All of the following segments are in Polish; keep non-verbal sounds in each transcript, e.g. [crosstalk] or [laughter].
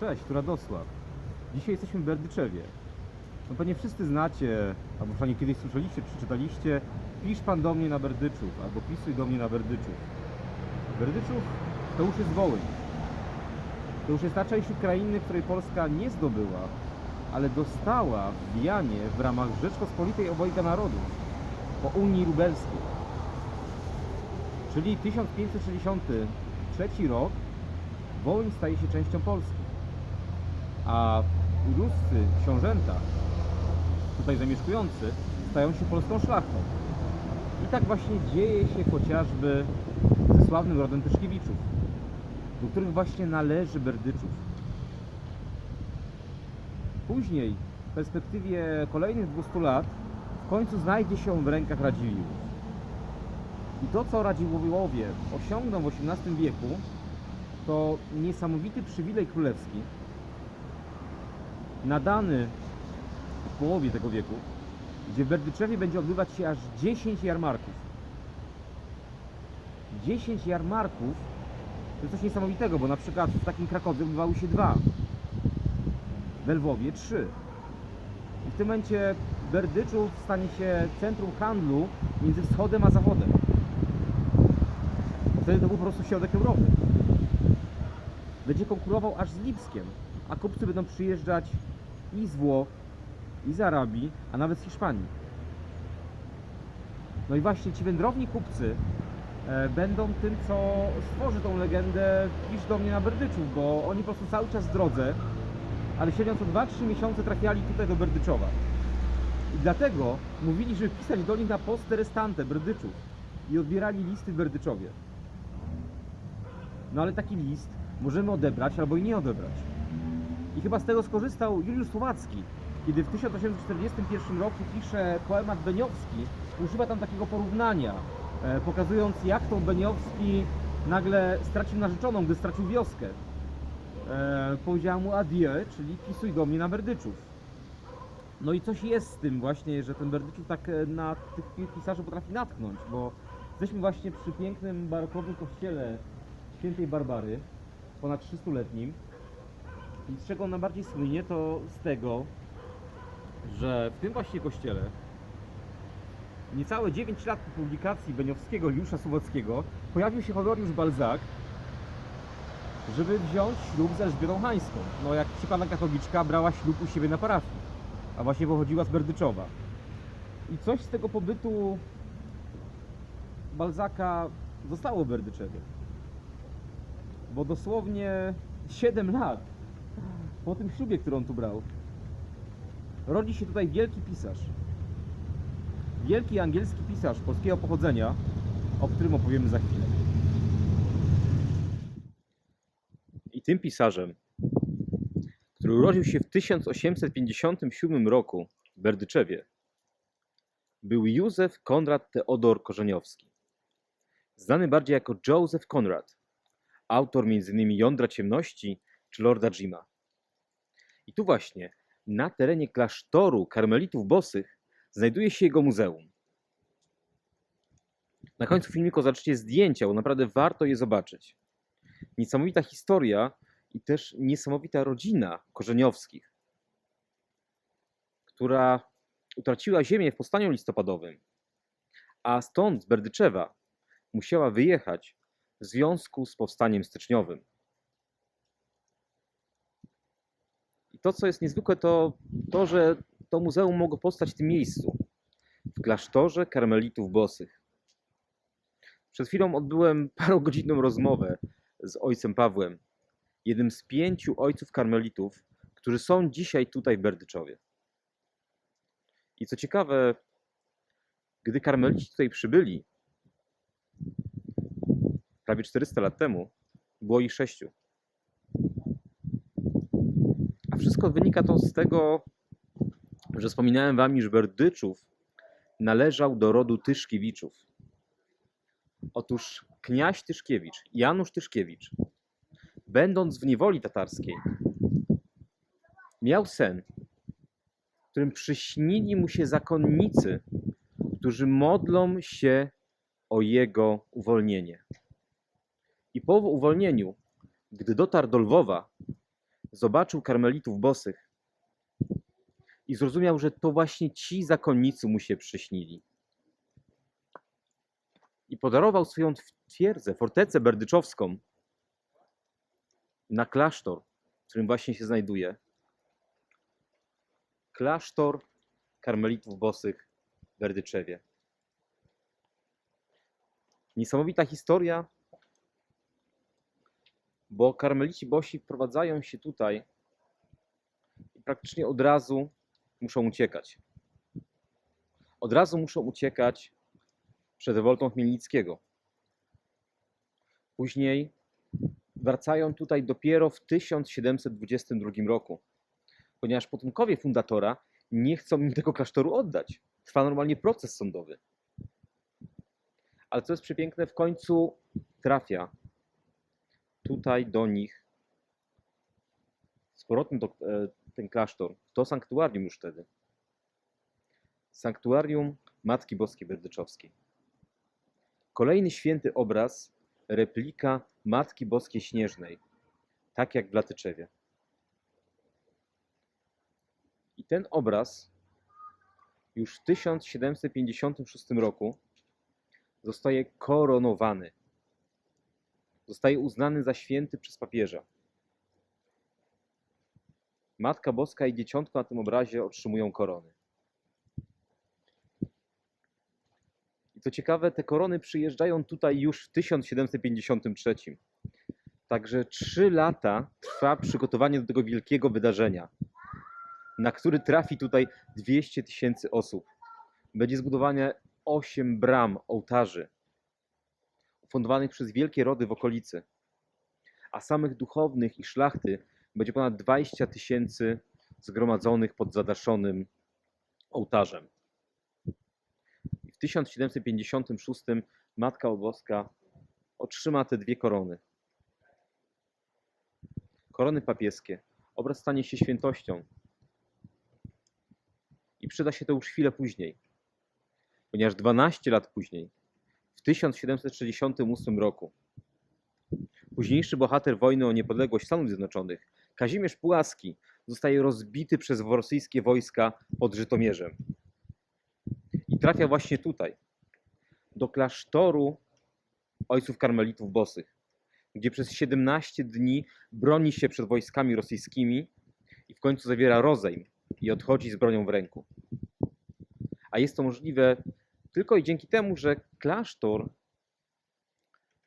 Cześć, tu Radosław. Dzisiaj jesteśmy w Berdyczewie. No pewnie wszyscy znacie, albo przynajmniej kiedyś słyszeliście, przeczytaliście Pisz pan do mnie na Berdyczów, albo pisuj do mnie na Berdyczów. Berdyczów to już jest Wołyń. To już jest ta część Ukrainy, której Polska nie zdobyła, ale dostała wbijanie w ramach Rzeczpospolitej Obojga Narodów po Unii Lubelskiej. Czyli 1563 rok Wołyń staje się częścią Polski. A ruscy książęta, tutaj zamieszkujący, stają się polską szlachtą. I tak właśnie dzieje się chociażby ze sławnym rodem Tyszkiewiczów, do których właśnie należy Berdyczów. Później, w perspektywie kolejnych 200 lat, w końcu znajdzie się w rękach Radziwiłłów. I to, co Radziwiłłowie osiągną w XVIII wieku, to niesamowity przywilej królewski, nadany w połowie tego wieku, gdzie w Berdyczewie będzie odbywać się aż 10 jarmarków. 10 jarmarków to jest coś niesamowitego, bo na przykład w takim Krakowie odbywały się dwa, w Lwowie trzy. I w tym momencie Berdyczów stanie się centrum handlu między wschodem a zachodem. Wtedy to był po prostu środek Europy. Będzie konkurował aż z Lipskiem, a kupcy będą przyjeżdżać i z Włoch, i z Arabii, a nawet z Hiszpanii. No i właśnie ci wędrowni kupcy e, będą tym, co stworzy tą legendę Pisz do mnie na Berdyczów, bo oni po prostu cały czas w drodze, ale średnio co 2-3 miesiące trafiali tutaj do Berdyczowa. I dlatego mówili, żeby pisać do nich na poste restante Berdyczów i odbierali listy Berdyczowie. No ale taki list możemy odebrać albo i nie odebrać. I chyba z tego skorzystał Juliusz Słowacki, kiedy w 1841 roku pisze poemat Beniowski, używa tam takiego porównania, e, pokazując jak to Beniowski nagle stracił narzeczoną, gdy stracił wioskę. E, powiedziała mu adieu, czyli pisuj do mnie na Berdyczów. No i coś jest z tym właśnie, że ten Berdyczów tak e, na tych pisarzy potrafi natknąć, bo jesteśmy właśnie przy pięknym barokowym kościele świętej Barbary, ponad 300-letnim. I z czego on najbardziej słynie, to z tego, że w tym właśnie kościele niecałe 9 lat po publikacji Beniowskiego Juliusza Słowackiego pojawił się Honoriusz Balzac, żeby wziąć ślub z Elżbietą Hańską. No jak ci pana katoliczka brała ślub u siebie na parafii, a właśnie pochodziła z Berdyczowa. I coś z tego pobytu Balzaka zostało w Berdyczewie. Bo dosłownie 7 lat po tym ślubie, który on tu brał, rodzi się tutaj wielki pisarz. Wielki angielski pisarz polskiego pochodzenia, o którym opowiemy za chwilę. I tym pisarzem, który urodził się w 1857 roku w Berdyczewie, był Józef Konrad Teodor Korzeniowski. Znany bardziej jako Joseph Conrad, autor m.in. Jądra Ciemności czy Lorda Jima. I tu właśnie, na terenie klasztoru karmelitów bosych, znajduje się jego muzeum. Na końcu filmiku zobaczycie zdjęcia, bo naprawdę warto je zobaczyć. Niesamowita historia i też niesamowita rodzina Korzeniowskich, która utraciła ziemię w powstaniu listopadowym, a stąd z Berdyczewa musiała wyjechać w związku z powstaniem styczniowym. I to, co jest niezwykłe, to to, że to muzeum mogło powstać w tym miejscu, w klasztorze karmelitów bosych. Przed chwilą odbyłem [laughs] parogodzinną rozmowę z ojcem Pawłem, jednym z pięciu ojców karmelitów, którzy są dzisiaj tutaj w Berdyczowie. I co ciekawe, gdy karmelici tutaj przybyli, prawie 400 lat temu, było ich sześciu. Wszystko wynika to z tego, że wspominałem wam, iż Berdyczów należał do rodu Tyszkiewiczów. Otóż kniaź Tyszkiewicz, Janusz Tyszkiewicz, będąc w niewoli tatarskiej, miał sen, w którym przyśnili mu się zakonnicy, którzy modlą się o jego uwolnienie. I po uwolnieniu, gdy dotarł do Lwowa, zobaczył karmelitów bosych i zrozumiał, że to właśnie ci zakonnicy mu się przyśnili. I podarował swoją twierdzę, fortecę berdyczowską na klasztor, w którym właśnie się znajduje. Klasztor karmelitów bosych w Berdyczewie. Niesamowita historia, bo karmelici bosi wprowadzają się tutaj i praktycznie od razu muszą uciekać. Od razu muszą uciekać przed rewoltą Chmielnickiego. Później wracają tutaj dopiero w 1722 roku, ponieważ potomkowie fundatora nie chcą im tego klasztoru oddać. Trwa normalnie proces sądowy. Ale co jest przepiękne, w końcu trafia tutaj do nich z powrotem do, e, ten klasztor, to sanktuarium już wtedy. Sanktuarium Matki Boskiej Berdyczowskiej. Kolejny święty obraz, replika Matki Boskiej Śnieżnej, tak jak w Latyczewie. I ten obraz już w 1756 roku zostaje koronowany. Zostaje uznany za święty przez papieża. Matka Boska i Dzieciątko na tym obrazie otrzymują korony. I co ciekawe, te korony przyjeżdżają tutaj już w 1753. Także trzy lata trwa przygotowanie do tego wielkiego wydarzenia, na który trafi tutaj 200 tysięcy osób. Będzie zbudowane 8 bram ołtarzy, ufundowanych przez wielkie rody w okolicy, a samych duchownych i szlachty będzie ponad 20 tysięcy zgromadzonych pod zadaszonym ołtarzem. W 1756 Matka Boska otrzyma te dwie korony. Korony papieskie. Obraz stanie się świętością. I przyda się to już chwilę później, ponieważ 12 lat później, 1768 roku, późniejszy bohater wojny o niepodległość Stanów Zjednoczonych, Kazimierz Pułaski, zostaje rozbity przez rosyjskie wojska pod Żytomierzem. I trafia właśnie tutaj, do klasztoru ojców karmelitów bosych, gdzie przez 17 dni broni się przed wojskami rosyjskimi i w końcu zawiera rozejm i odchodzi z bronią w ręku. A jest to możliwe tylko i dzięki temu, że klasztor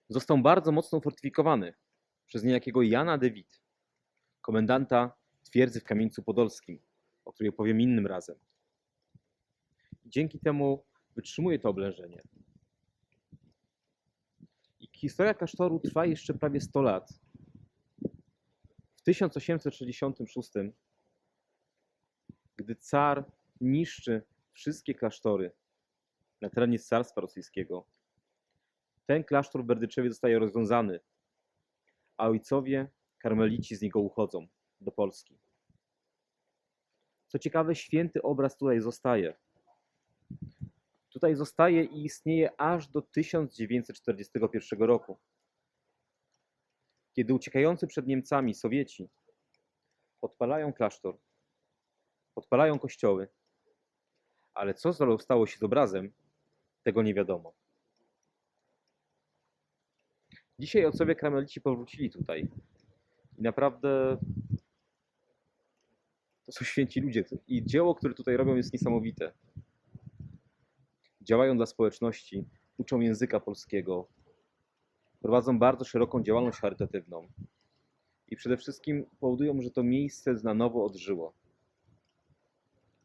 został bardzo mocno fortyfikowany przez niejakiego Jana de komendanta twierdzy w Kamieńcu Podolskim, o której opowiem innym razem. Dzięki temu wytrzymuje to oblężenie. I historia klasztoru trwa jeszcze prawie 100 lat. W 1866, gdy car niszczy wszystkie klasztory na terenie Carstwa Rosyjskiego, ten klasztor w Berdyczewie zostaje rozwiązany, a ojcowie karmelici z niego uchodzą do Polski. Co ciekawe, święty obraz tutaj zostaje. Tutaj zostaje i istnieje aż do 1941 roku, kiedy uciekający przed Niemcami Sowieci podpalają klasztor, podpalają kościoły, ale co stało się z obrazem, tego nie wiadomo. Dzisiaj ojcowie karmelici powrócili tutaj i naprawdę to są święci ludzie. I dzieło, które tutaj robią, jest niesamowite. Działają dla społeczności, uczą języka polskiego, prowadzą bardzo szeroką działalność charytatywną i przede wszystkim powodują, że to miejsce na nowo odżyło.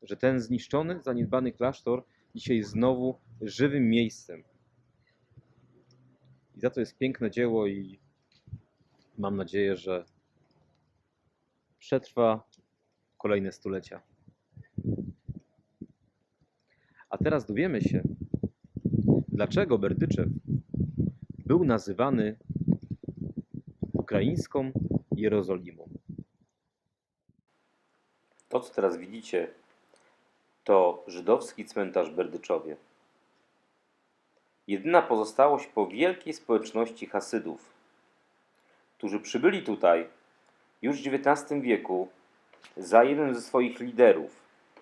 Że ten zniszczony, zaniedbany klasztor dzisiaj znowu żywym miejscem. I za to jest piękne dzieło i mam nadzieję, że przetrwa kolejne stulecia. A teraz dowiemy się, dlaczego Berdyczew był nazywany ukraińską Jerozolimą. To, co teraz widzicie, to żydowski cmentarz Berdyczowie. Jedyna pozostałość po wielkiej społeczności Hasydów, którzy przybyli tutaj już w XIX wieku za jednym ze swoich liderów,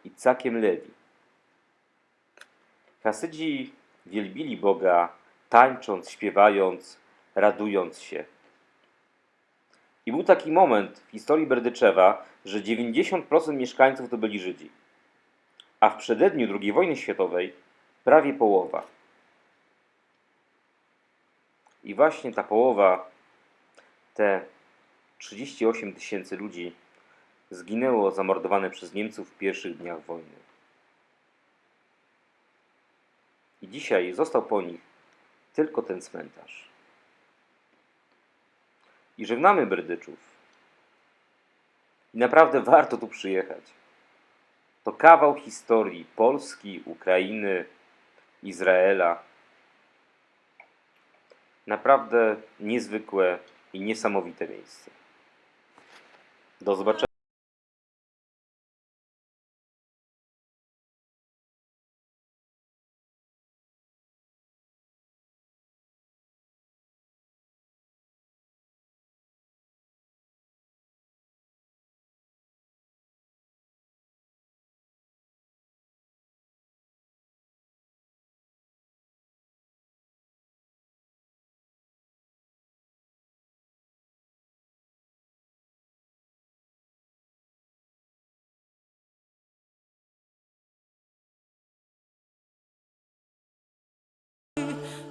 Icakiem Lewi. Hasydzi wielbili Boga, tańcząc, śpiewając, radując się. I był taki moment w historii Berdyczewa, że 90% mieszkańców to byli Żydzi. A w przededniu II wojny światowej prawie połowa. I właśnie ta połowa, te 38 tysięcy ludzi, zginęło zamordowane przez Niemców w pierwszych dniach wojny. I dzisiaj został po nich tylko ten cmentarz. I żegnamy Berdyczów. I naprawdę warto tu przyjechać. To kawał historii Polski, Ukrainy, Izraela. Naprawdę niezwykłe i niesamowite miejsce. Do zobaczenia. 你。